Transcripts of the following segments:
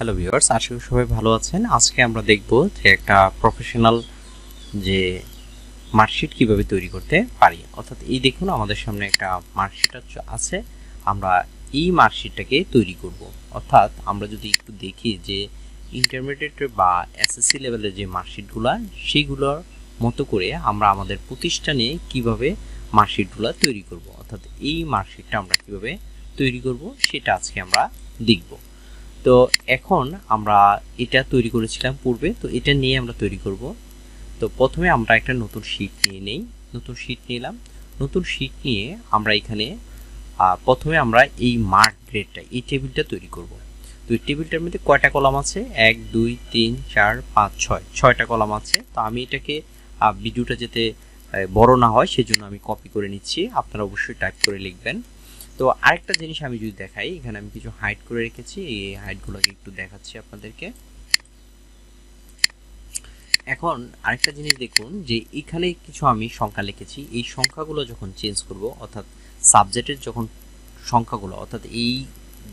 Hello viewers আশা করি সবাই ভালো আছেন। আজকে আমরা দেখব যে একটা প্রফেশনাল যে মার্কশিট কীভাবে তৈরি করতে পারি। অর্থাৎ এই দেখুন, আমাদের সামনে একটা মার্কশিট আছে। আমরা এই মার্কশিটটাকে তৈরি করব। অর্থাৎ আমরা যদি একটু দেখি যে ইন্টারমিডিয়েট বা এসএসসি লেভেলের যে মার্কশিটগুলো সেইগুলোর মতো করে আমরা আমাদের প্রতিষ্ঠানে কীভাবে মার্কশিটগুলো তৈরি করব। অর্থাৎ এই মার্কশিটটা আমরা কীভাবে তৈরি করব, সেটা আজকে আমরা দেখব। তো এখন আমরা এটা তৈরি করেছিলাম পূর্বে, তো এটা নিয়ে আমরা তৈরি করব। তো প্রথমে আমরা একটা নতুন শীট নিয়ে নেই, নতুন শীট নিলাম। নতুন শীট নিয়ে আমরা এখানে প্রথমে আমরা এই মার্ক গ্রেডটা এই টেবিলটা তৈরি করব। তো এই টেবিলটার মধ্যে কয়টা কলাম আছে? এক, দুই, তিন, চার, পাঁচ, ছয়। ছয়টা কলাম আছে। তো আমি এটাকে ভিডিওটা যাতে বড় না হয়, সেজন্য আমি কপি করে নিচ্ছি। আপনারা অবশ্যই টাইপ করে লিখবেন। তো আরেকটা জিনিস আমি যদি দেখাই, এখানে আমি কিছু হাইড করে রেখেছি, এই হাইডগুলোকে একটু দেখাচ্ছি আপনাদেরকে। এখন আরেকটা জিনিস দেখুন, যে এখানে কিছু আমি সংখ্যা লিখেছি, এই সংখ্যাগুলো যখন চেঞ্জ করব, অর্থাৎ সাবজেক্টের যখন সংখ্যাগুলো, অর্থাৎ এই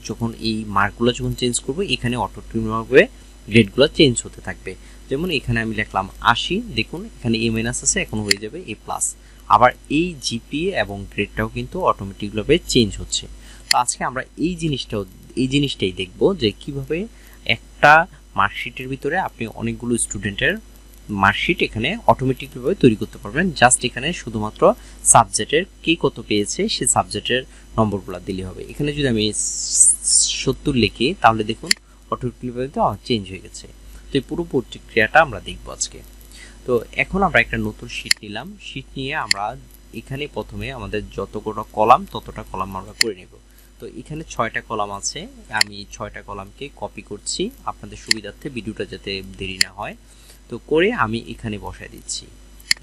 যখন এই মার্কগুলো যখন চেঞ্জ করব, এখানে অটো অটোমেটিকভাবে গ্রেডগুলো চেঞ্জ হতে থাকবে। যেমন এখানে আমি লিখলাম আশি, দেখুন এখানে এ মাইনাস আছে, এখন হয়ে যাবে এ প্লাস আবার এই জিপিএ এবং গ্রেডটাও কিন্তু অটোমেটিকভাবে চেঞ্জ হচ্ছে। তো আজকে আমরা এই জিনিসটাও, এই জিনিসটাই দেখব যে কীভাবে একটা মার্কশিটের ভিতরে আপনি অনেকগুলো স্টুডেন্টের মার্কশিট এখানে অটোমেটিকভাবে তৈরি করতে পারবেন। জাস্ট এখানে শুধুমাত্র সাবজেক্টের কে কত পেয়েছে সে সাবজেক্টের নম্বরগুলো দিলে হবে। এখানে যদি আমি সত্তর লিখি, তাহলে দেখুন অটোমেটিকভাবে তো চেঞ্জ হয়ে গেছে। তো এই পুরো প্রতিক্রিয়াটা আমরা দেখব আজকে। তো এখন আমরা একটা নতুন শীট নিলাম। শীট নিয়ে আমরা এখানে প্রথমে আমাদের যতটা কলাম, ততটা কলাম আমরা করে নেব। তো এখানে ছয়টা কলাম আছে। আমি ছয়টা কলামকে কপি করছি। আপনাদের সুবিধার্থে ভিডিওটা যাতে দেরি না হয়। তো করে আমি এখানে বসাই দিচ্ছি।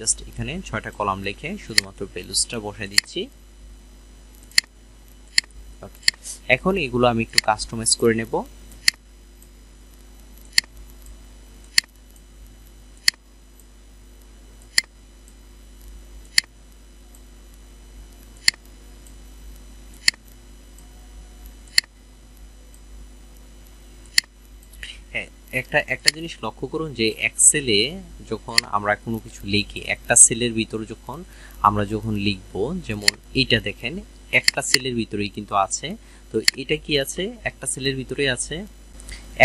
জাস্ট এখানে ছয়টা কলাম লিখে শুধুমাত্র ভ্যালুসটা বসাই দিচ্ছি। এখন এগুলো আমি একটু কাস্টমাইজ করে নেব হ্যাঁ একটা একটা জিনিস লক্ষ্য করুন যে এক্সেলে যখন আমরা কোনো কিছু লিখি, একটা সেলের ভিতরে যখন আমরা যখন লিখব, যেমন এইটা দেখেন, একটা সেলের ভিতরেই কিন্তু আছে। তো এটা কি আছে? একটা সেলের ভিতরেই আছে।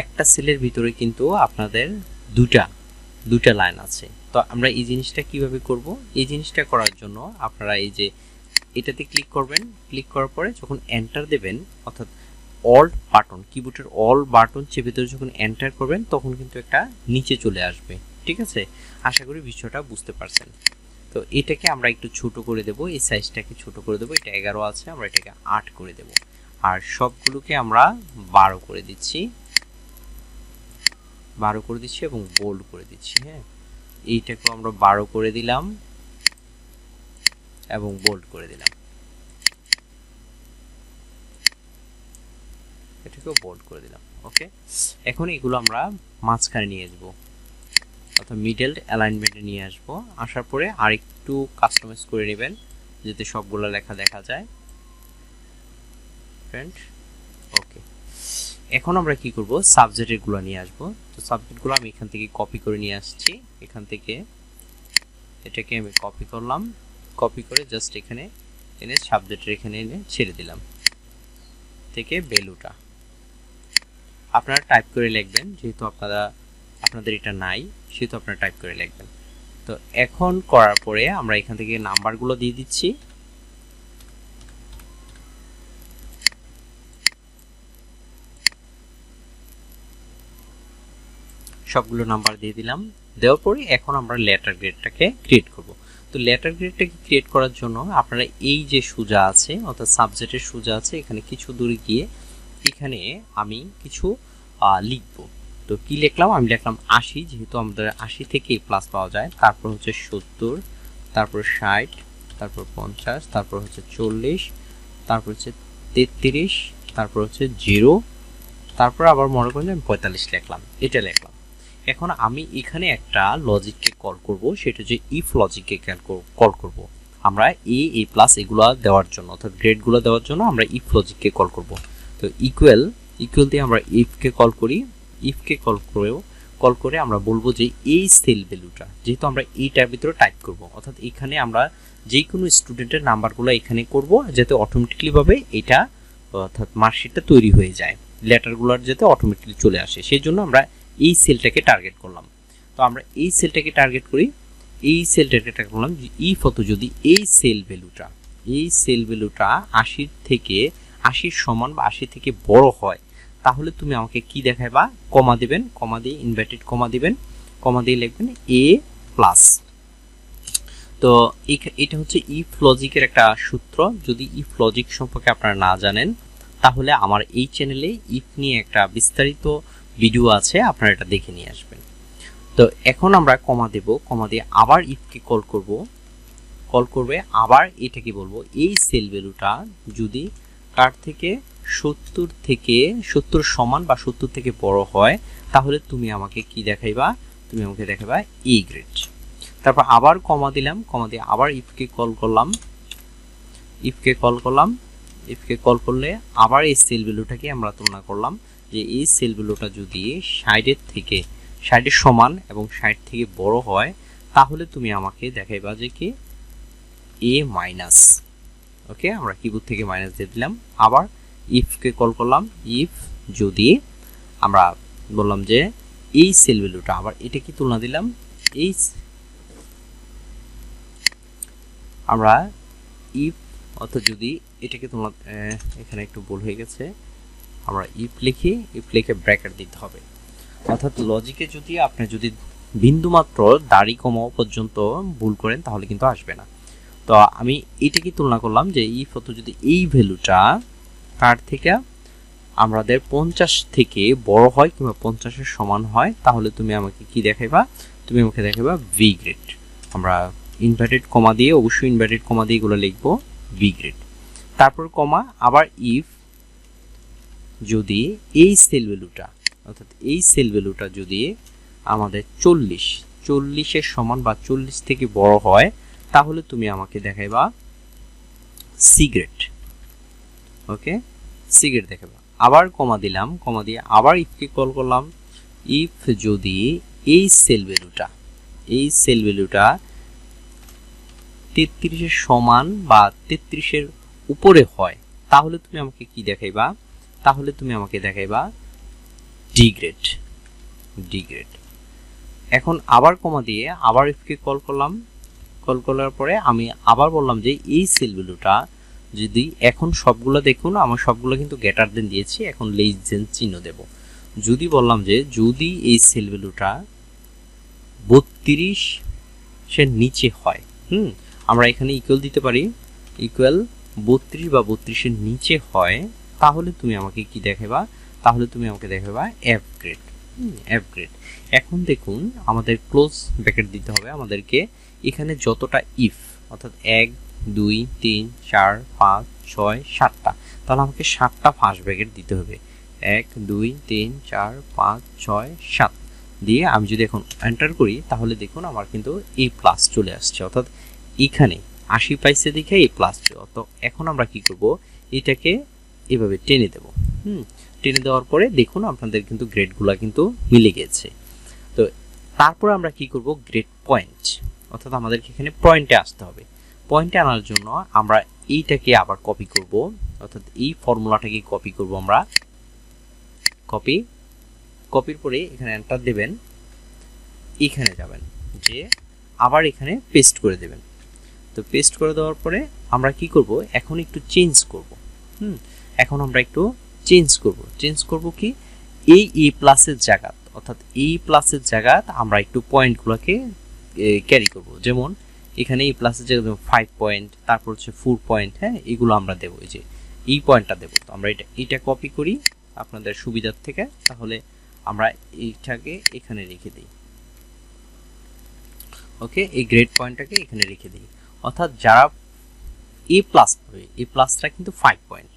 একটা সেলের ভিতরে কিন্তু আপনাদের দুটা দুটা লাইন আছে। তো আমরা এই জিনিসটা কীভাবে করব? এই জিনিসটা করার জন্য আপনারা এই যে এটাতে ক্লিক করবেন। ক্লিক করার পরে যখন এন্টার দেবেন, অর্থাৎ অল বাটন কিবোর্ডের অল বাটন চেপে ধরে যখন এন্টার করবেন, তখন কিন্তু একটা নিচে চলে আসবে, ঠিক আছে? আশা করি বিষয়টা বুঝতে পারছেন। তো এটাকে আমরা একটু ছোট করে দেব, এই সাইজটাকে ছোট করে দেব, এটা এগারো আছে, আমরা এটাকে আট করে দেব। আর সবগুলোকে আমরা বারো করে দিচ্ছি। বারো করে দিচ্ছি এবং বোল্ড করে দিচ্ছি হ্যাঁ? এইটাকেও আমরা বারো করে দিলাম এবং বোল্ড করে দিলাম। এটাকেও বোল্ড করে দিলাম ওকে এখন এগুলো আমরা মাঝখানে নিয়ে আসব। অর্থাৎ মিডল অ্যালাইনমেন্টে নিয়ে আসব। আসার পরে আরেকটু কাস্টমাইজ করে নেবেন, যাতে সবগুলো লেখা দেখা যায়। ফ্রেন্ড ওকে এখন আমরা কি করব? সাবজেক্টেরগুলো নিয়ে আসব। তো সাবজেক্টগুলো আমি এখান থেকে কপি করে নিয়ে আসছি। এখান থেকে এটাকে আমি কপি করলাম। কপি করে জাস্ট এখানে এনে সাবজেক্টের এখানে এনে ছেড়ে দিলাম। থেকে ভ্যালুটা আপনারা টাইপ করে লিখবেন, যেহেতু আপনারা, আপনাদের এটা নাই, সেহেতু আপনারা টাইপ করে লিখবেন। তো এখন করার পরে আমরা এখান থেকে নাম্বারগুলো দিয়ে দিচ্ছি। সবগুলো নাম্বার দিয়ে দিলাম। দেওয়ার পরে এখন আমরা লেটার গ্রেডটাকে ক্রিয়েট করব। তো লেটার গ্রেডটাকে ক্রিয়েট করার জন্য আপনারা এই যে সুজা আছে, অর্থাৎ সাবজেক্টের সুজা আছে, এখানে কিছু দূরে গিয়ে এখানে আমি কিছু লিখব। তো কি লিখলাম? আমি লিখলাম আশি, যেহেতু আমাদের আশি থেকে প্লাস পাওয়া যায়। তারপর হচ্ছে সত্তর, তারপর ষাট, তারপর পঞ্চাশ, তারপর হচ্ছে চল্লিশ, তারপর হচ্ছে তেত্রিশ, তারপর হচ্ছে জিরো, তারপর আবার মনে করেন আমি পঁয়তাল্লিশ লিখলাম। এটা লিখলাম। এখন আমি এখানে একটা লজিককে কল করব। সেটা হচ্ছে ইফ লজিককে কল করব। আমরা এ এ প্লাস এগুলো দেওয়ার জন্য, অর্থাৎ গ্রেডগুলো দেওয়ার জন্য আমরা ইফ লজিককে কল করব। তো ইকুয়াল ইকুয়াল দিয়ে আমরা ইফকে কল করি ইফকে কল করেও কল করে আমরা বলব যে এই সেল ভ্যালুটা যেহেতু আমরা এইটার ভিতরে টাইপ করব, অর্থাৎ এখানে আমরা যে কোনো স্টুডেন্টের নাম্বারগুলো এখানে করব, যাতে অটোমেটিকলিভাবে এটা, অর্থাৎ মার্কশিটটা তৈরি হয়ে যায় লেটারগুলোর যাতে অটোমেটিকলি চলে আসে সেই জন্য আমরা এই সেলটাকে টার্গেট করলাম। তো আমরা এই সেলটাকে টার্গেট করি, এই সেলটাকে টার্গেট করলাম ইফ অত যদি এই সেল ভ্যালুটা এই সেল ভ্যালুটা আশির থেকে আশির সমান বা আশি থেকে বড় হয়, তাহলে তুমি আমাকে কি দেখাইবা? কমা দিবেন, কমা দিয়ে ইনভার্টেড কমা দিবেন, কমা দিয়ে লিখবেন এ প্লাস তো এটা হচ্ছে ইফ লজিকের একটা সূত্র। যদি ইফ লজিক সম্পর্কে আপনারা না জানেন, তাহলে আমার এই চ্যানেলে ইফ নিয়ে একটা বিস্তারিত ভিডিও আছে, আপনারা এটা দেখে নিয়ে আসবেন। তো এখন আমরা কমা দেব, কমা দিয়ে আবার ইফকে কল করব। কল করবে, আবার এটাকে বলব, এই সেল ভ্যালুটা যদি কার থেকে? সত্তর থেকে, সত্তর সমান বা সত্তর থেকে বড় হয়, তাহলে তুমি আমাকে কি দেখাইবা? তুমি আমাকে দেখাবা ই গ্রেড তারপর আবার কমা দিলাম, কমা দিয়ে আবার ইফকে কল করলাম। ইফকে কল করলাম ইফকে কল করলে আবার এই সেল ভ্যালুটাকে আমরা তুলনা করলাম যে এই সেল ভ্যালুটা যদি ষাটের থেকে ষাটের সমান এবং ষাট থেকে বড় হয়, তাহলে তুমি আমাকে দেখাইবা যে কি? এ মাইনাস ওকে আমরা কিবোর্ড থেকে মাইনাস দিয়ে দিলাম। আবার ইফকে কল করলাম। ইফ যদি আমরা বললাম যে এই সেল ভ্যালুটা আবার এটা কি তুলনা দিলাম। এই আমরা ইফ অর্থাৎ যদি এটাকে তোমরা এখানে একটু ভুল হয়ে গেছে। আমরা ইফ লিখি ইফ লিখে ব্র্যাকেট দিতে হবে। অর্থাৎ লজিকে যদি আপনি যদি বিন্দুমাত্র দাড়ি কমাও পর্যন্ত ভুল করেন, তাহলে কিন্তু আসবে না। তো আমি এটাকে তুলনা করলাম যে ইফ অত যদি এই ভ্যালুটা কার থেকে? আমাদের পঞ্চাশ থেকে বড় হয় কিংবা পঞ্চাশের সমান হয়, তাহলে তুমি আমাকে কি দেখাইবা? তুমি আমাকে দেখাইবা ভি গ্রেড আমরা ইনভার্টেড কমা দিয়ে অবশ্যই ইনভার্টেড কমা দিয়ে এগুলো লিখব ভি গ্রেড তারপর কমা আবার ইফ যদি এই সেল ভ্যালুটা অর্থাৎ এই সেল ভ্যালুটা যদি আমাদের চল্লিশ, চল্লিশের সমান বা চল্লিশ থেকে বড় হয় তাহলে তুমি আমাকে দেখাইবা সিগারেট। ওকে? সিগারেট দেখাবা আবার কমা দিলাম, কমা দিয়ে আবার ইফকে কল করলাম। ইফ যদি এই সেল ভ্যালুটা, এই সেল ভ্যালুটা তেত্রিশের সমান বা তেত্রিশের উপরে হয়, তাহলে তুমি আমাকে কি দেখাইবা? তাহলে তুমি আমাকে দেখাইবা ডিগ্রেড। ডিগ্রেড। এখন আবার কমা দিয়ে আবার ইফকে কল করলাম। কল করার পরে আমি আবার বললাম যে, এই সেল ভ্যালুটা যদি এখন সবগুলো দেখুন, আমার সবগুলো কিন্তু গেটার দেন দিয়েছি, এখন লেস দেন চিহ্ন দেব। যদি বললাম যে, যদি এই সেল ভ্যালুটা বত্রিশ সে নিচে হয়, হুম, আমরা এখানে ইকুয়াল দিতে পারি ইকুয়াল বত্রিশ বা বত্রিশের নিচে হয়, তাহলে তুমি আমাকে কি দেখাবা তাহলে তুমি আমাকে দেখাবা এফ গ্রেড এফ গ্রেড এখন দেখুন, আমাদের ক্লোজ ব্যাকেট দিতে হবে আমাদেরকে এখানে যতটা ইফ অর্থাৎ এক, দুই, তিন, চার, পাঁচ, ছয়, সাতটা, তাহলে আমাকে সাতটা ফার্স্ট ব্র্যাকেট দিতে হবে। এক, দুই, তিন, চার, পাঁচ, ছয়, সাত। দিয়ে আমি যদি এখন এন্টার করি, তাহলে দেখুন আমার কিন্তু এ প্লাস চলে আসছে। অর্থাৎ এখানে আশি পাইসে দেখে এ প্লাস তো এখন আমরা কি করব? এটাকে এভাবে টেনে দেব। হুম, টেনে দেওয়ার পরে দেখুন আপনাদের কিন্তু গ্রেডগুলো কিন্তু মিলে গেছে। তো তারপর আমরা কি করব? গ্রেড পয়েন্ট অর্থাৎ আমাদেরকে এখানে পয়েন্টে আসতে হবে। পয়েন্টে আনার জন্য আমরা এইটাকে আবার কপি করব। অর্থাৎ এই ফর্মুলাটাকে কপি করব আমরা। কপি কপির পরে এখানে এন্টার দেবেন। এখানে যাবেন। যে আবার এখানে পেস্ট করে দেবেন। তো পেস্ট করে দেওয়ার পরে আমরা কি করব? এখন একটু চেঞ্জ করব। হুম, এখন আমরা একটু চেঞ্জ করব। চেঞ্জ করব কি? এই এ প্লাসের জায়গা অর্থাৎ এই প্লাসের জায়গা আমরা একটু পয়েন্টগুলোকে ক্যারি করব। যেমন, এখানে এই জায়গা যেমন ফাইভ পয়েন্ট তারপর হচ্ছে ফোর পয়েন্ট হ্যাঁ এগুলো আমরা দেবো, এই যে, এই পয়েন্টটা দেবো। তো আমরা এটা এটা কপি করি আপনাদের সুবিধার থেকে, তাহলে আমরা এইটাকে এখানে রেখে দিই। ওকে, এই গ্রেড পয়েন্টটাকে এখানে রেখে দিই। অর্থাৎ যারা এ প্লাস পাবে এ প্লাসটা কিন্তু ফাইভ পয়েন্ট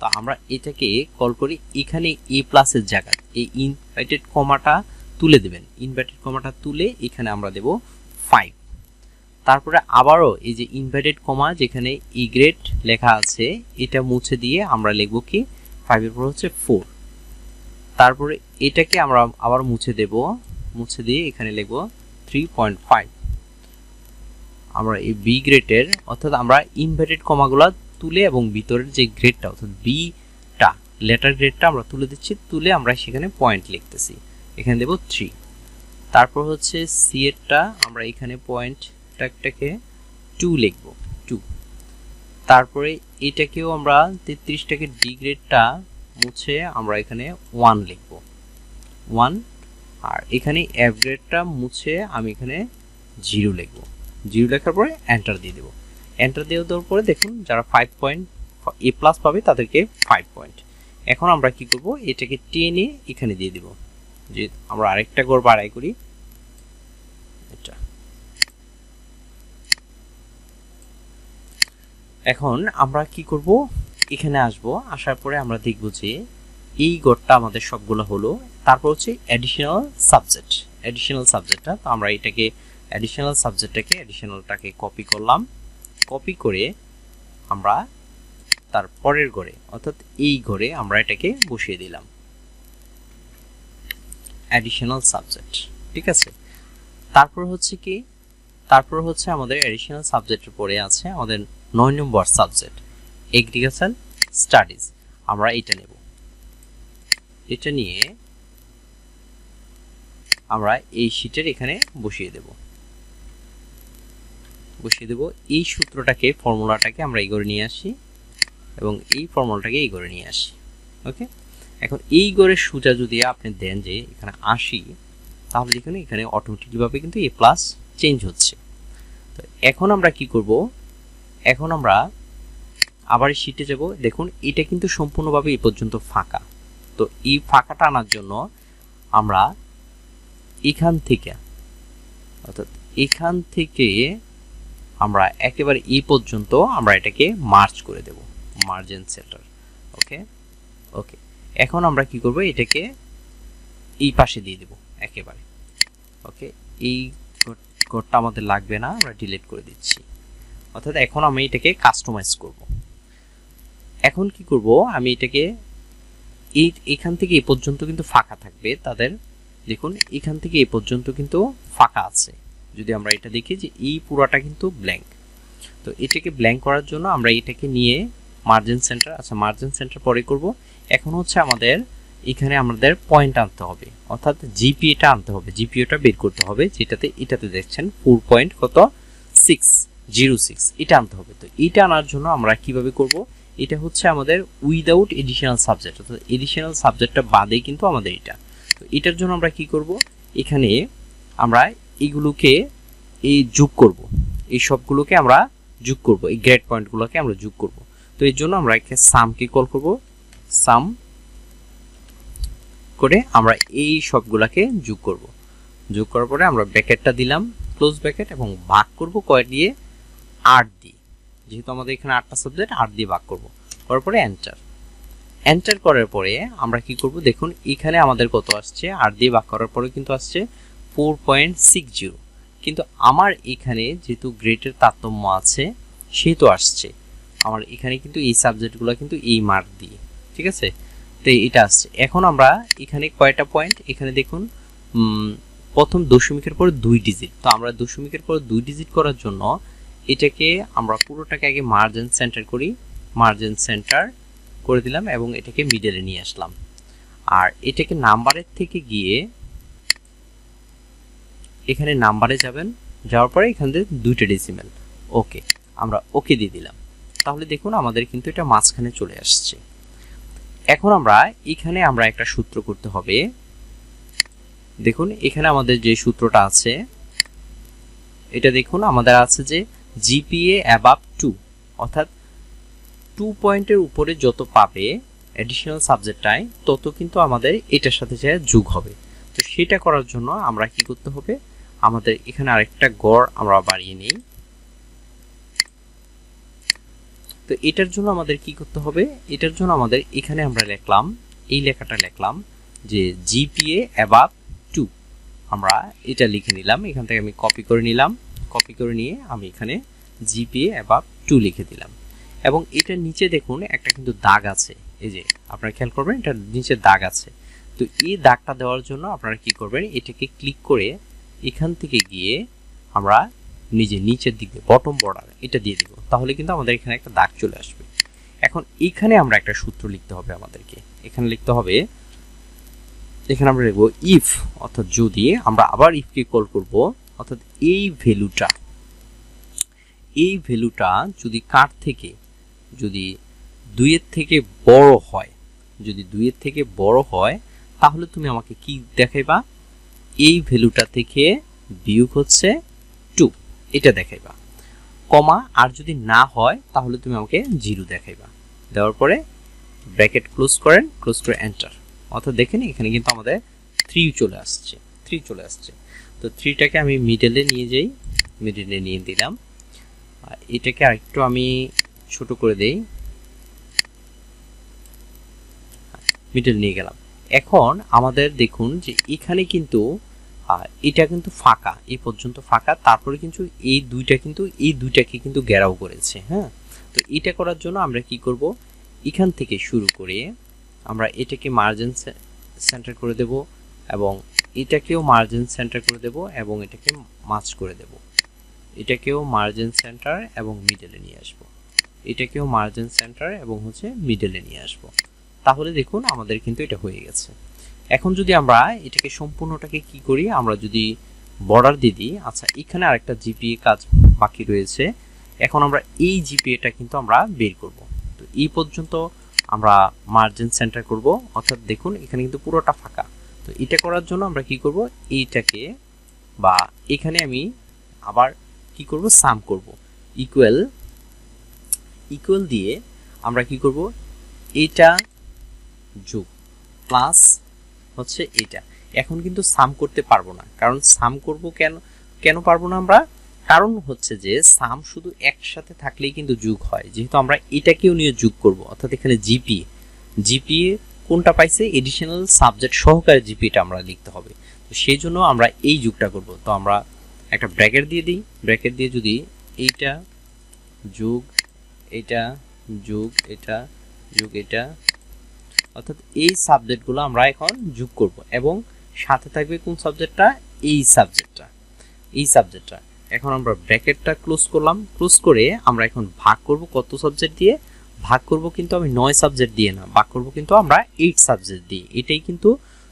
তো আমরা এটাকে কল করি, এখানে এ প্লাসের জায়গায়, এই ইনভাইটেড কমাটা তুলে দেবেন। ইনভাইটেড কমাটা তুলে এখানে আমরা দেব ফাইভ তারপরে আবারও এই যে ইনভাইটেড কমা যেখানে ই গ্রেড লেখা আছে, এটা মুছে দিয়ে আমরা লিখব কি? ফাইভের পর হচ্ছে ফোর তারপরে এটাকে আমরা আবার মুছে দেব, মুছে দিয়ে এখানে লিখব থ্রি পয়েন্ট ফাইভ আমরা এই বি গ্রেডের অর্থাৎ আমরা ইনভার্টেড কমাগুলো তুলে এবং ভিতরের যে গ্রেডটা অর্থাৎ বিটা লেটার গ্রেডটা আমরা তুলে দিচ্ছি, তুলে আমরা সেখানে পয়েন্ট লিখতেছি। এখানে দেব থ্রি তারপর হচ্ছে সি এরটা আমরা এখানে পয়েন্ট ট্যাগটাকে টু লিখব টু তারপরে এটাকেও আমরা তেত্রিশটাকে ডি গ্রেডটা মুছে আমরা এখানে ওয়ান লিখব। ওয়ান আর এখানে এফ গ্রেডটা মুছে আমি এখানে জিরো লিখব। জিরো লেখার পরে এন্টার দিয়ে দেবো। এন্টার দিয়ে দেওয়ার পরে দেখুন যারা ফাইভ পয়েন্ট এ প্লাস পাবে তাদেরকে ফাইভ পয়েন্ট এখন আমরা কি করব? এটাকে টেনে এখানে দিয়ে দিব। যে আমরা আরেকটা গড় বাড়াই করি। এটা এখন আমরা কি করব? এখানে আসব, আসার পরে আমরা দেখব যে এই গড়টা আমাদের সবগুলো হলো। তারপর হচ্ছে অ্যাডিশনাল সাবজেক্ট অ্যাডিশনাল সাবজেক্টটা তো আমরা এটাকে অ্যাডিশনাল সাবজেক্টটাকে অ্যাডিশনালটাকে কপি করলাম। কপি করে আমরা তার পরের ঘরে অর্থাৎ এই ঘরে আমরা এটাকে বসিয়ে দিলাম। অ্যাডিশনাল সাবজেক্ট ঠিক আছে? তারপর হচ্ছে কি? তারপর হচ্ছে আমাদের অ্যাডিশনাল সাবজেক্টের পরে আছে আমাদের নয় নম্বর সাবজেক্ট এগ্রিকালচার স্টাডিজ আমরা এটা নেব। এটা নিয়ে আমরা এই শীটের এখানে বসিয়ে দেব। বসিয়ে দেব এই সূত্রটাকে ফর্মুলাটাকে আমরা এই নিয়ে আসি এবং এই ফর্মুলাটাকে এই নিয়ে আসি। ওকে এখন এই গড়ের সুজা যদি আপনি দেন যে এখানে আশি, তাহলে দেখুন এখানে অটোমেটিকভাবে কিন্তু এ প্লাস চেঞ্জ হচ্ছে। তো এখন আমরা কি করব? এখন আমরা আবার শিটে যাব। দেখুন, এটা কিন্তু সম্পূর্ণভাবে এ পর্যন্ত ফাঁকা। তো এই ফাঁকাটা আনার জন্য আমরা এখান থেকে, অর্থাৎ এখান থেকে আমরা একেবারে এই পর্যন্ত আমরা এটাকে মার্চ করে দেব মার্জিন সেন্টার ওকে ওকে এখন আমরা কি করব? এটাকে এই পাশে দিয়ে দেব, একেবারে। ওকে? এই কোডটা আমাদের লাগবে না, আমরা ডিলিট করে দিচ্ছি। অর্থাৎ এখন আমি এটাকে কাস্টমাইজ করব। এখন কি করব? আমি এটাকে এই, এখান থেকে এই পর্যন্ত কিন্তু ফাঁকা থাকবে। তাদের, দেখুন, এখান থেকে এই পর্যন্ত কিন্তু ফাঁকা আছে। যদি আমরা এটা দেখি যে এই পুরাটা কিন্তু ব্ল্যাঙ্ক তো এটাকে ব্ল্যাঙ্ক করার জন্য আমরা এটাকে নিয়ে মার্জিন সেন্টার আচ্ছা মার্জিন সেন্টার পরে করব। এখন হচ্ছে আমাদের, এখানে আমাদের পয়েন্ট আনতে হবে। অর্থাৎ জিপিএটা আনতে হবে জিপিওটা বের করতে হবে, যেটাতে, এটাতে দেখছেন ফোর পয়েন্ট কত? সিক্স জিরো সিক্স এটা আনতে হবে। তো এটা আনার জন্য আমরা কীভাবে করব? এটা হচ্ছে আমাদের উইদাউট এডিশনাল সাবজেক্ট অর্থাৎ এডিশনাল সাবজেক্টটা বাদে কিন্তু আমাদের এটা। তো এটার জন্য আমরা কি করব? এখানে আমরা এগুলোকে, এই যোগ করব। এই সবগুলোকে আমরা যোগ করব, এই গ্রেড পয়েন্টগুলোকে আমরা যোগ করব। তো এর জন্য আমরা এখানে সামকে কল করব? সাম করে আমরা এই সবগুলাকে যোগ করব। যোগ করার পরে আমরা ব্র্যাকেটটা দিলাম ক্লোজ ব্র্যাকেট এবং ভাগ করব কয় দিয়ে? আট দিয়ে। যেহেতু আমাদের এখানে আটটা সাবজেক্ট আট দিয়ে ভাগ করব। করার পরে এন্টার এন্টার করার পরে আমরা কি করব? দেখুন, এখানে আমাদের কত আসছে? আট দিয়ে ভাগ করার পরে কিন্তু আসছে ফোর পয়েন্ট সিক্স জিরো কিন্তু আমার এখানে যেহেতু গ্রেটের তারতম্য আছে, সেহেতু আসছে। আমার এখানে কিন্তু এই সাবজেক্টগুলো কিন্তু এই মার্ক দিয়ে, ঠিক আছে? তো এটা আসছে। এখন আমরা এখানে কয়টা পয়েন্ট এখানে দেখুন প্রথম দশমিকের পর দুই ডিজিট তো আমরা দশমিকের পর দুই ডিজিট করার জন্য এটাকে আমরা পুরোটাকে আগে মার্জিন সেন্টার করি। মার্জিন সেন্টার করে দিলাম এবং এটাকে মিডলে নিয়ে আসলাম। আর এটাকে নাম্বারের থেকে গিয়ে এখানে নাম্বারে যাবেন, যাওয়ার পরে এখান থেকে দুইটা ডেসিমেল ওকে আমরা ওকে দিয়ে দিলাম। তাহলে দেখুন আমাদের কিন্তু এটা মাঝখানে চলে আসছে। এখন আমরা এখানে আমরা একটা সূত্র করতে হবে। দেখুন, এখানে আমাদের যে সূত্রটা আছে, এটা দেখুন, আমাদের আছে যে জিপিএ অ্যাবাভ টু অর্থাৎ টু পয়েন্টের উপরে যত পাবে অ্যাডিশনাল সাবজেক্টটায় তত কিন্তু আমাদের এটার সাথে যে যোগ হবে। তো সেটা করার জন্য আমরা কি করতে হবে? আমাদের এখানে আরেকটা গড় আমরা বাড়িয়ে নিই। তো এটার জন্য আমাদের কি করতে হবে? এটার জন্য আমাদের এখানে আমরা লিখলাম, এই লেখাটা লিখলাম যে জিপিএ অ্যাবাভ টু আমরা এটা লিখে নিলাম, এখান থেকে আমি কপি করে নিলাম কপি করে নিয়ে আমি এখানে জিপিএ অ্যাবাভ টু লিখে দিলাম। এবং এটার নিচে দেখুন, একটা কিন্তু দাগ আছে। এই যে, আপনারা খেয়াল করবেন এটার নিচে দাগ আছে। তো তো এই দাগটা দেওয়ার জন্য আপনারা কি করবেন, এটাকে ক্লিক করে এখান থেকে গিয়ে আমরা নিজে নিচের দিকে বটম বর্ডার এটা দিয়ে দিব। তাহলে কিন্তু আমাদের এখানে একটা দাগ চলে আসবে। এখন এখানে আমরা একটা সূত্র লিখতে হবে আমাদেরকে। এখানে লিখতে হবে, এখানে আমরা লিখব ইফ অর্থাৎ যদি আমরা আবার ইফকে কল করব, অর্থাৎ এই ভ্যালুটা এই ভ্যালুটা যদি কার থেকে, যদি দুইয়ের থেকে বড় হয়, যদি দুইয়ের থেকে বড় হয়, তাহলে তুমি আমাকে কি দেখাইবা? এই ভ্যালুটা থেকে বিয়োগ হচ্ছে এটা দেখাইবা। কমা, আর যদি না হয়, তাহলে তুমি আমাকে জিরো দেখাইবা। দেওয়ার পরে ব্র্যাকেট ক্লোজ করেন, ক্লোজ করে এন্টার। অর্থাৎ দেখেন এখানে কিন্তু আমাদের থ্রি চলে আসছে থ্রি চলে আসছে। তো থ্রিটাকে আমি মিডলে নিয়ে যাই মিডলে নিয়ে দিলাম। এটাকে আরেকটু আমি ছোট করে দেই। মিডল নিয়ে গেলাম। এখন আমাদের দেখুন যে এখানে কিন্তু এটা কিন্তু ফাঁকা এই পর্যন্ত ফাঁকা। তারপরে কিন্তু এই দুইটা কিন্তু, এই দুইটাকে কিন্তু ঘেরাও করেছে হ্যাঁ? তো এটা করার জন্য আমরা কি করব? এখান থেকে শুরু করে আমরা এটাকে মার্জিন সেন্টার করে দেব এবং এটাকেও মার্জিন সেন্টার করে দেব এবং এটাকে মাছ করে দেব। এটাকেও মার্জিন সেন্টার এবং মিডলে নিয়ে আসব। এটাকেও মার্জিন সেন্টার এবং হচ্ছে মিডলে নিয়ে আসব। তাহলে দেখুন আমাদের কিন্তু এটা হয়ে গেছে। এখন যদি আমরা এটাকে সম্পূর্ণটাকে কি করি, আমরা যদি বর্ডার দিয়ে দিই আচ্ছা এখানে আরেকটা জিপিএ কাজ বাকি রয়েছে। এখন আমরা এই জিপিএটা কিন্তু আমরা বের করব। তো এই পর্যন্ত আমরা মার্জিন সেন্টার করব। অর্থাৎ দেখুন, এখানে কিন্তু পুরোটা ফাঁকা। তো এটা করার জন্য আমরা কি করব, এইটাকে বা এখানে আমি আবার কি করব সাম করব। ইকুয়াল ইকুয়াল দিয়ে আমরা কি করব, এটা যোগ প্লাস হচ্ছে এটা। এখন কিন্তু সাম করতে পারব না। কারণ সাম করব কেন কেন পারব না আমরা? কারণ হচ্ছে যে, সাম শুধু একসাথে থাকলেই কিন্তু যোগ হয়। যেহেতু আমরা এটাকেও নিয়ে যোগ করব, অর্থাৎ এখানে জিপি জিপিএ কোনটা পাইছে? এডিশনাল সাবজেক্ট সহকারে জিপিএটা আমরা লিখতে হবে। তো সেই জন্য আমরা এই যুগটা করব। তো আমরা একটা ব্র্যাকেট দিয়ে দিই। ব্র্যাকেট দিয়ে যদি এইটা যোগ এটা যোগ এটা যোগ, এটা অর্থাৎ এই সাবজেক্টগুলো আমরা এখন যোগ করব এবং সাথে থাকবে কোন সাবজেক্টটা এই সাবজেক্টটা এই সাবজেক্টটা এখন আমরা ব্র্যাকেটটা ক্লোজ করলাম। ক্লোজ করে আমরা এখন ভাগ করব কত সাবজেক্ট দিয়ে? ভাগ করব কিন্তু আমি নয় সাবজেক্ট দিয়ে না। ভাগ করব কিন্তু আমরা এইট সাবজেক্ট দিয়ে। এটাই কিন্তু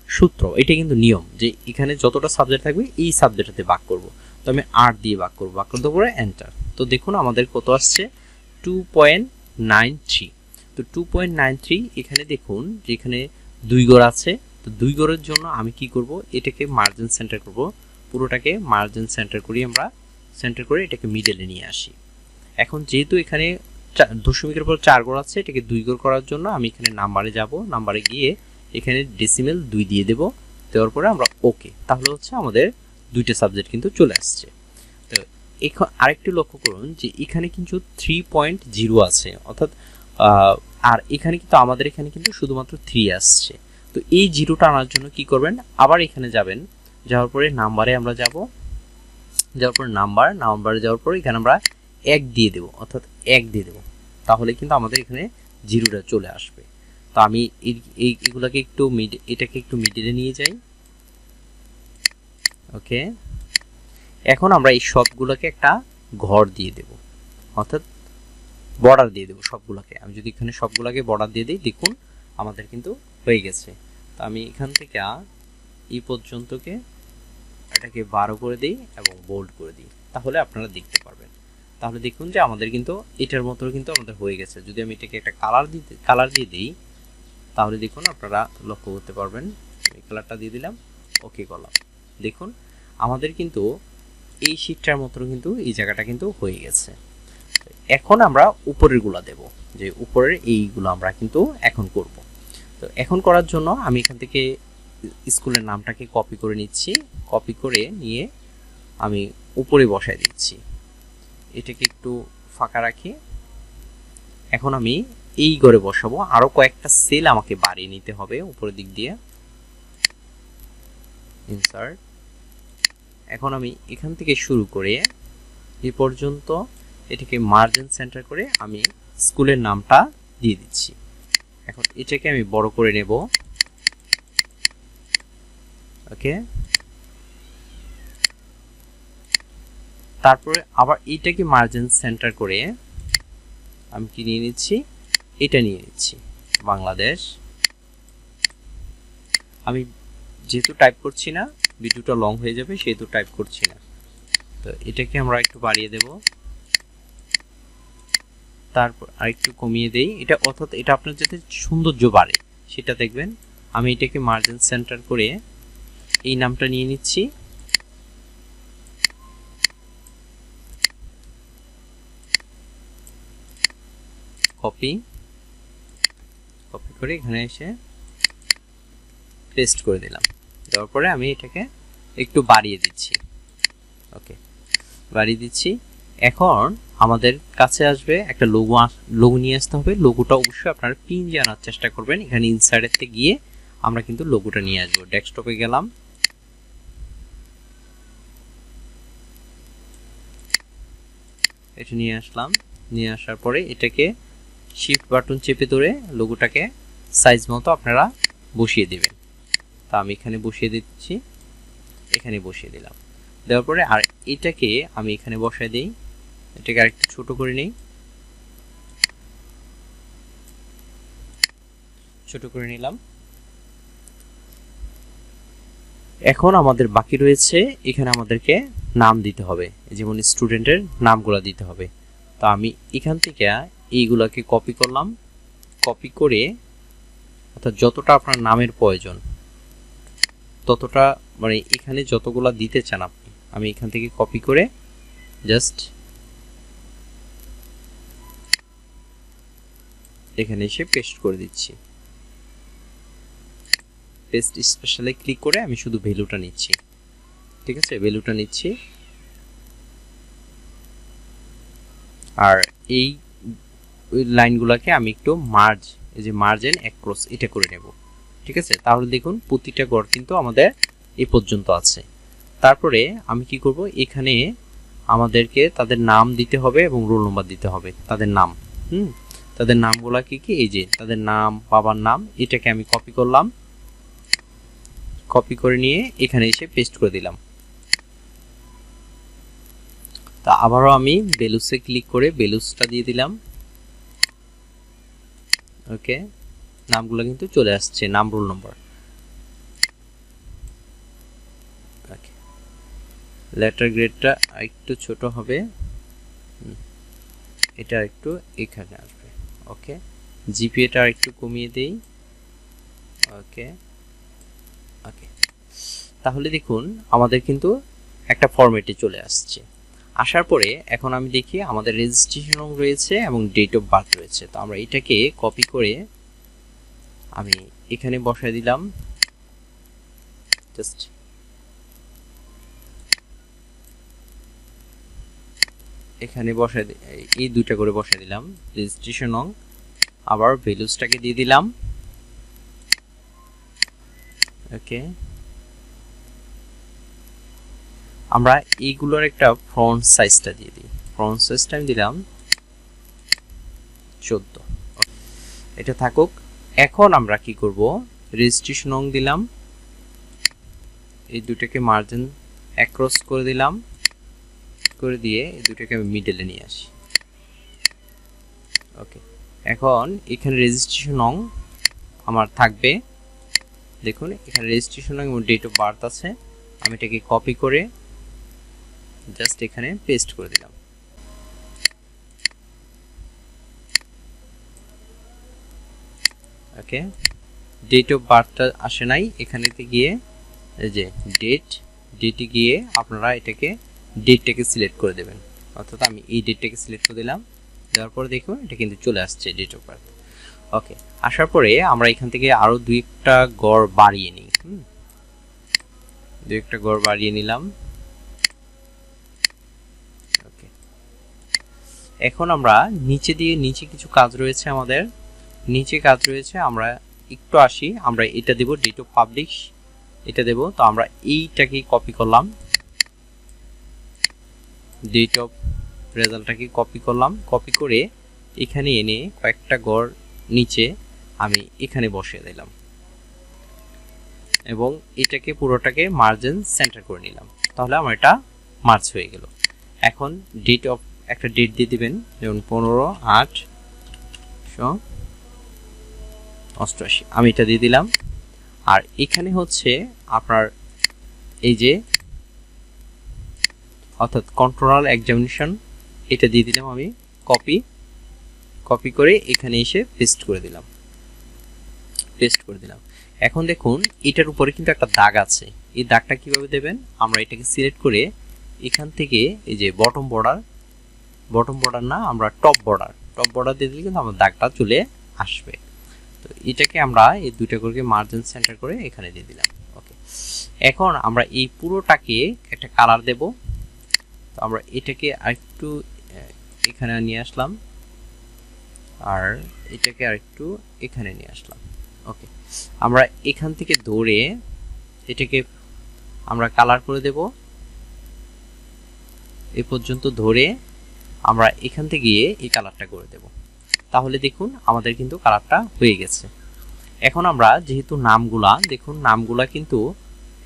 সূত্র, এটাই কিন্তু নিয়ম যে এখানে যতটা সাবজেক্ট থাকবে এই সাবজেক্টটাতে ভাগ করব। তো আমি আট দিয়ে ভাগ করব। ভাগ করতে পরে এন্টার তো দেখুন আমাদের কত আসছে? টু পয়েন্ট নাইন থ্রি তো টু পয়েন্ট নাইন থ্রি এখানে দেখুন যে এখানে দুই গড় আছে, তো দুই গড়ের জন্য আমি কি করব? এটাকে মার্জিন সেন্টার করব। পুরোটাকে মার্জিন সেন্টার করি আমরা। সেন্টার করে এটাকে মিডলে নিয়ে আসি। এখন যেহেতু এখানে দশমিকের পর চার গড় আছে, এটাকে দুই গড় করার জন্য আমি এখানে নাম্বারে যাব। নাম্বারে গিয়ে এখানে ডেসিমেল দুই দিয়ে দেব। দেওয়ার পরে আমরা ওকে তাহলে হচ্ছে আমাদের দুইটা সাবজেক্ট কিন্তু চলে আসছে। তো এখন আরেকটি লক্ষ্য করুন যে এখানে কিন্তু থ্রি পয়েন্ট জিরো আছে। অর্থাৎ আর এখানে কিন্তু, আমাদের এখানে কিন্তু শুধুমাত্র থ্রি আসছে। তো এই জিরোটা আনার জন্য কি করবেন? আবার এখানে যাবেন। যাওয়ার পরে নাম্বারে আমরা যাব। যাওয়ার পরে নাম্বার নাম্বারে যাওয়ার পরে এখানে আমরা এক দিয়ে দেব, অর্থাৎ এক দিয়ে দেব। তাহলে কিন্তু আমাদের এখানে জিরোটা চলে আসবে। তো আমি এই- এই, এগুলাকে একটু মিড এটাকে একটু মিডিলে নিয়ে যাই। ওকে এখন আমরা এই সবগুলোকে একটা ঘর দিয়ে দেব। অর্থাৎ বর্ডার দিয়ে দেবো সবগুলোকে। আমি যদি এখানে সবগুলোকে বর্ডার দিয়ে দিই, দেখুন আমাদের কিন্তু হয়ে গেছে। তো আমি এখান থেকে এই পর্যন্তকে এটাকে বারো করে দিই এবং বোল্ড করে দিই। তাহলে আপনারা দেখতে পারবেন। তাহলে দেখুন যে আমাদের কিন্তু এটার মতো কিন্তু আমাদের হয়ে গেছে। যদি আমি এটাকে একটা কালার দিতে কালার দিয়ে দিই, তাহলে দেখুন আপনারা লক্ষ্য করতে পারবেন। এই কালারটা দিয়ে দিলাম ওকে করলাম। দেখুন, আমাদের কিন্তু এই শীটটার মতো কিন্তু এই জায়গাটা কিন্তু হয়ে গেছে। এখন আমরা উপরেরগুলা দেব, যে উপরের এইগুলো আমরা কিন্তু এখন করব। তো এখন করার জন্য আমি এখান থেকে স্কুলের নামটাকে কপি করে নিচ্ছি কপি করে নিয়ে আমি উপরে বসায় দিচ্ছি। এটাকে একটু ফাঁকা রাখি। এখন আমি এই ঘরে বসাবো। আরও কয়েকটা সেল আমাকে বাড়িয়ে নিতে হবে উপরের দিক দিয়ে। ইনসার্ট এখন আমি এখান থেকে শুরু করে এই পর্যন্ত এটাকে মার্জিন সেন্টার করে আমি স্কুলের নামটা দিয়ে দিচ্ছি। এখন এটাকে আমি বড় করে নেব। ওকে? তারপরে আবার এইটাকে মার্জিন সেন্টার করে আমি কি নিয়ে নিচ্ছি? এটা নিয়ে নিচ্ছি, বাংলাদেশ। আমি যেহেতু টাইপ করছি না ভিডিওটা লং হয়ে যাবে, সেহেতু টাইপ করছি না। তো এটাকে আমরা একটু বাড়িয়ে দেব। তারপর আরেকটু কমিয়ে দেই। এটা অর্থাৎ এটা আপনার যাতে সৌন্দর্য বাড়ে, সেটা দেখবেন। আমি এটাকে মার্জিন সেন্টার করে এই নামটা নিয়ে নিচ্ছি। কপি কপি করে এখানে এসে পেস্ট করে দিলাম। দেওয়ার পরে আমি এটাকে একটু বাড়িয়ে দিচ্ছি। ওকে বাড়িয়ে দিচ্ছি। এখন আমাদের কাছে আসবে একটা লোগো লোগো নিয়ে আসতে হবে। লোগোটা অবশ্যই আপনারা পিন জানার চেষ্টা করবেন। এখানে ইনসাইডেতে গিয়ে আমরা কিন্তু লোগোটা নিয়ে আসব। ডেস্কটপে গেলাম। এটা নিয়ে আসলাম। নিয়ে আসার পরে এটাকে শিফট বাটন চেপে ধরে লোগোটাকে সাইজ মতো আপনারা বসিয়ে দেবেন। তা আমি এখানে বসিয়ে দিচ্ছি। এখানে বসিয়ে দিলাম। দেওয়ার পরে আর এটাকে আমি এখানে বসায় দিই। এটাকে আরেকটু ছোট করে নিই। ছোট করে নিলাম। এখন আমাদের বাকি রয়েছে, এখানে আমাদেরকে নাম দিতে হবে। যেমন স্টুডেন্টের নামগুলো দিতে হবে। তো আমি এখান থেকে এইগুলাকে কপি করলাম। কপি করে, অর্থাৎ যতটা আপনার নামের প্রয়োজন, ততটা মানে এখানে যতগুলা দিতে চান আপনি, আমি এখান থেকে কপি করে জাস্ট এখানে এসে পেস্ট করে দিচ্ছি। পেস্ট স্পেশালে ক্লিক করে আমি শুধু ভ্যালুটা নিচ্ছি। ঠিক আছে? ভ্যালুটা নিচ্ছি। আর এই লাইনগুলোকে আমি একটু মার্জ এই যে মার্জ এন্ড অ্যাক্রস এটা করে নেব। ঠিক আছে? তাহলে দেখুন, প্রতিটা গড় কিন্তু আমাদের এ পর্যন্ত আছে। তারপরে আমি কি করব? এখানে আমাদেরকে তাদের নাম দিতে হবে এবং রোল নম্বর দিতে হবে। তাদের নাম, হুম? তাদের নামগুলা কি কি? এই যে তাদের নাম, বাবার নাম, এটাকে আমি কপি করলাম। কপি করে নিয়ে এখানে এসে পেস্ট করে দিলাম। তা আবারও আমি বেলুসে ক্লিক করে বেলুসটা দিয়ে দিলাম। ওকে নামগুলো কিন্তু চলে আসছে, নাম রোল নম্বর লেটার গ্রেডটা একটু ছোট হবে। এটা একটু এখানে আসবে। ওকে জিপিএটা একটু কমিয়ে দেই। ওকে ওকে তাহলে দেখুন, আমাদের কিন্তু একটা ফরম্যাটে চলে আসছে। আসার পরে এখন আমি দেখি আমাদের রেজিস্ট্রেশন রয়েছে এবং ডেট অফ বার্থ রয়েছে। তো আমরা এটাকে কপি করে আমি এখানে বসায় দিলাম। জাস্ট এখানে বসায় এই দুইটা করে বসায় দিলাম। রেজিস্ট্রেশন অং আবার ভ্যালুসটাকে দিয়ে দিলাম। ওকে আমরা এইগুলোর একটা ফ্রন্ট সাইজটা দিয়ে দিই। ফ্রন্ট সাইজটা আমি দিলাম চোদ্দ। এটা থাকুক। এখন আমরা কি করব? রেজিস্ট্রেশন অং দিলাম। এই দুটাকে মার্জিন অ্যাক্রস করে দিলাম। করে দিয়ে এই দুটাকে আমি মিডলে নিয়ে আসি। ওকে এখন এখানে রেজিস্ট্রেশন অং আমার থাকবে। দেখুন, এখানে রেজিস্ট্রেশন এবং ডেট অফ বার্থ আছে। আমি এটাকে কপি করে জাস্ট এখানে পেস্ট করে দিলাম। ওকে ডেট অফ বার্থটা আসে নাই। এখানেতে গিয়ে, এই যে ডেট ডেটে গিয়ে আপনারা এটাকে ডেটটাকে সিলেক্ট করে দেবেন। অর্থাৎ আমি এই ডেটটাকে সিলেক্ট করে দিলাম। দেওয়ার পরে দেখুন, এটা কিন্তু চলে আসছে ডেট অফ বার্থ ওকে আসার পরে আমরা এখান থেকে আরও দুই একটা গড় বাড়িয়ে নিই। দুই একটা গড় বাড়িয়ে নিলাম। ওকে এখন আমরা নিচে দিয়ে নিচে কিছু কাজ রয়েছে আমাদের। নিচে কাজ রয়েছে, আমরা একটু আসি, আমরা এটা দেব ডেট অফ পাবলিশ এটা দেব। তো আমরা এইটাকে কপি করলাম। ডেট অফ রেজাল্টটাকে কপি করলাম। কপি করে এখানে এনে কয়েকটা গড় নিচে আমি এখানে বসিয়ে দিলাম। এবং এটাকে পুরোটাকে মার্জিন সেন্টার করে নিলাম। তাহলে আমার এটা মার্চ হয়ে গেল। এখন ডেট অফ একটা ডেট দিয়ে দিবেন। যেমন পনেরো, আট অষ্টআশি। আমি এটা দিয়ে দিলাম। আর এখানে হচ্ছে আপনার এই যে অর্থাৎ কন্ট্রোলার এক্সামিনেশন এটা দিয়ে দিলাম আমি কপি কপি করে এখানে এসে পেস্ট করে দিলাম। পেস্ট করে দিলাম। এখন দেখুন, এটার উপরে কিন্তু একটা দাগ আছে। এই দাগটা কীভাবে দেবেন? আমরা এটাকে সিলেক্ট করে এখান থেকে এই যে বটম বর্ডার বটম বর্ডার না, আমরা টপ বর্ডার টপ বর্ডার দিয়ে দিলে কিন্তু আমার দাগটা চলে আসবে। তো এটাকে আমরা এই দুইটা করে মার্জিন সেন্টার করে এখানে দিয়ে দিলাম। ওকে এখন আমরা এই পুরোটাকে একটা কালার দেব। তো আমরা এটাকে আরেকটু এখানে নিয়ে আসলাম। আর এটাকে আরেকটু এখানে নিয়ে আসলাম। ওকে। আমরা এখান থেকে ধরে এটাকে আমরা কালার করে দেব। এ পর্যন্ত ধরে আমরা এখান থেকে গিয়ে এই কালারটা করে দেব। তাহলে দেখুন আমাদের কিন্তু কালারটা হয়ে গেছে। এখন আমরা যেহেতু নামগুলা, দেখুন নামগুলা কিন্তু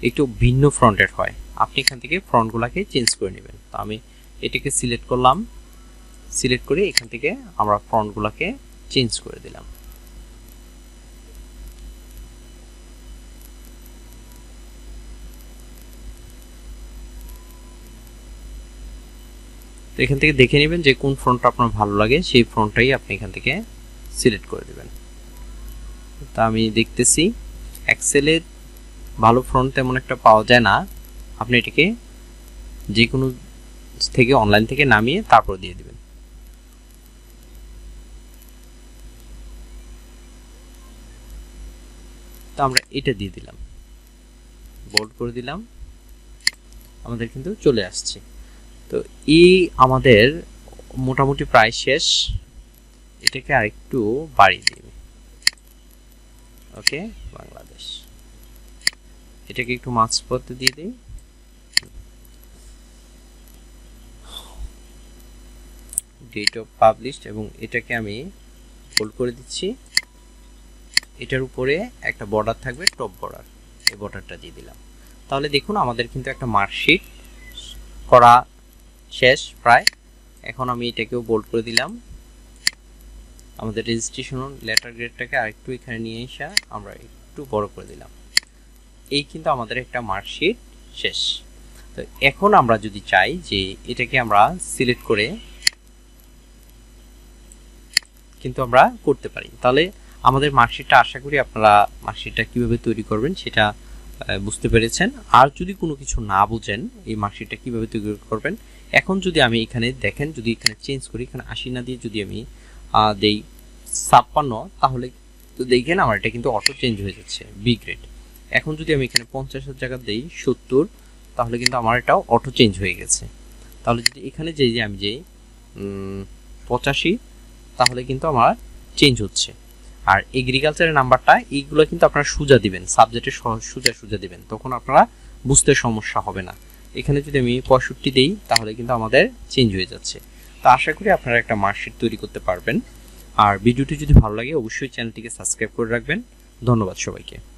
একটু ভিন্ন ফ্রন্টের হয়। আপনি এখান থেকে ফ্রন্টগুলাকে চেঞ্জ করে নেবেন। তো আমি এটাকে সিলেক্ট করলাম। সিলেক্ট করে এখান থেকে আমরা ফ্রন্টগুলোকে চেঞ্জ করে দিলাম। তো এখান থেকে দেখে নেবেন যে কোন ফ্রন্টটা আপনার ভালো লাগে, সেই ফ্রন্টটাই আপনি এখান থেকে সিলেক্ট করে দেবেন। তা আমি দেখতেছি এক্সেলে ভালো ফ্রন্ট তেমন একটা পাওয়া যায় না। আপনি এটাকে যে কোনো থেকে অনলাইন থেকে নামিয়ে তারপর দিয়ে দিবেন। তো আমরা এটা দিয়ে দিলাম। বোল্ড করে দিলাম। আমাদের কিন্তু চলে আসছে। তো এই আমাদের মোটামুটি প্রায় শেষ। এটাকে আরেকটু বাড়িয়ে দিবে ওকে বাংলাদেশ। এটাকে একটু মাছ দিয়ে দিই। ডেট অফ পাবলিশড এবং এটাকে আমি ফোল্ড করে দিচ্ছি। এটার উপরে একটা বর্ডার থাকবে টপ বর্ডার এই বর্ডারটা দিয়ে দিলাম। তাহলে দেখুন, আমাদের কিন্তু একটা মার্কশিট করা শেষ প্রায়। এখন আমি এটাকেও বোল্ড করে দিলাম। আমাদের রেজিস্ট্রেশন লেটার গ্রেডটাকে আরেকটু এখানে নিয়ে এসে আমরা একটু বড় করে দিলাম। এই কিন্তু আমাদের একটা মার্কশিট শেষ। তো এখন আমরা যদি চাই যে এটাকে আমরা সিলেক্ট করে কিন্তু আমরা করতে পারি। তাহলে আমাদের মার্কশিটটা আশা করি আপনারা মার্কশিটটা কীভাবে তৈরি করবেন সেটা বুঝতে পেরেছেন। আর যদি কোনো কিছু না বুঝেন, এই মার্কশিটটা কীভাবে তৈরি করবেন, এখন যদি আমি এখানে দেখেন, যদি এখানে চেঞ্জ করি, এখানে আশি না দিয়ে যদি আমি দেই ছাপ্পান্ন, তাহলে তো দেখেন আমার এটা কিন্তু অটো চেঞ্জ হয়ে যাচ্ছে বি গ্রেড এখন যদি আমি এখানে পঞ্চাশের জায়গা দিই, সত্তর, তাহলে কিন্তু আমার এটাও অটো চেঞ্জ হয়ে গেছে। তাহলে যদি এখানে যে আমি যেই পঁচাশি তাহলে কিন্তু আমার চেঞ্জ হচ্ছে। আর এগ্রিকালচারের নাম্বারটা, এইগুলো কিন্তু আপনারা সোজা দিবেন সাবজেক্টের সোজা সোজা দিবেন, তখন আপনারা বুঝতে সমস্যা হবে না। এখানে যদি আমি পঁয়ষট্টি দিই, তাহলে কিন্তু আমাদের চেঞ্জ হয়ে যাচ্ছে। তো আশা করি আপনারা একটা মার্কশিট তৈরি করতে পারবেন। আর ভিডিওটি যদি ভালো লাগে, অবশ্যই চ্যানেলটিকে সাবস্ক্রাইব করে রাখবেন। ধন্যবাদ সবাইকে।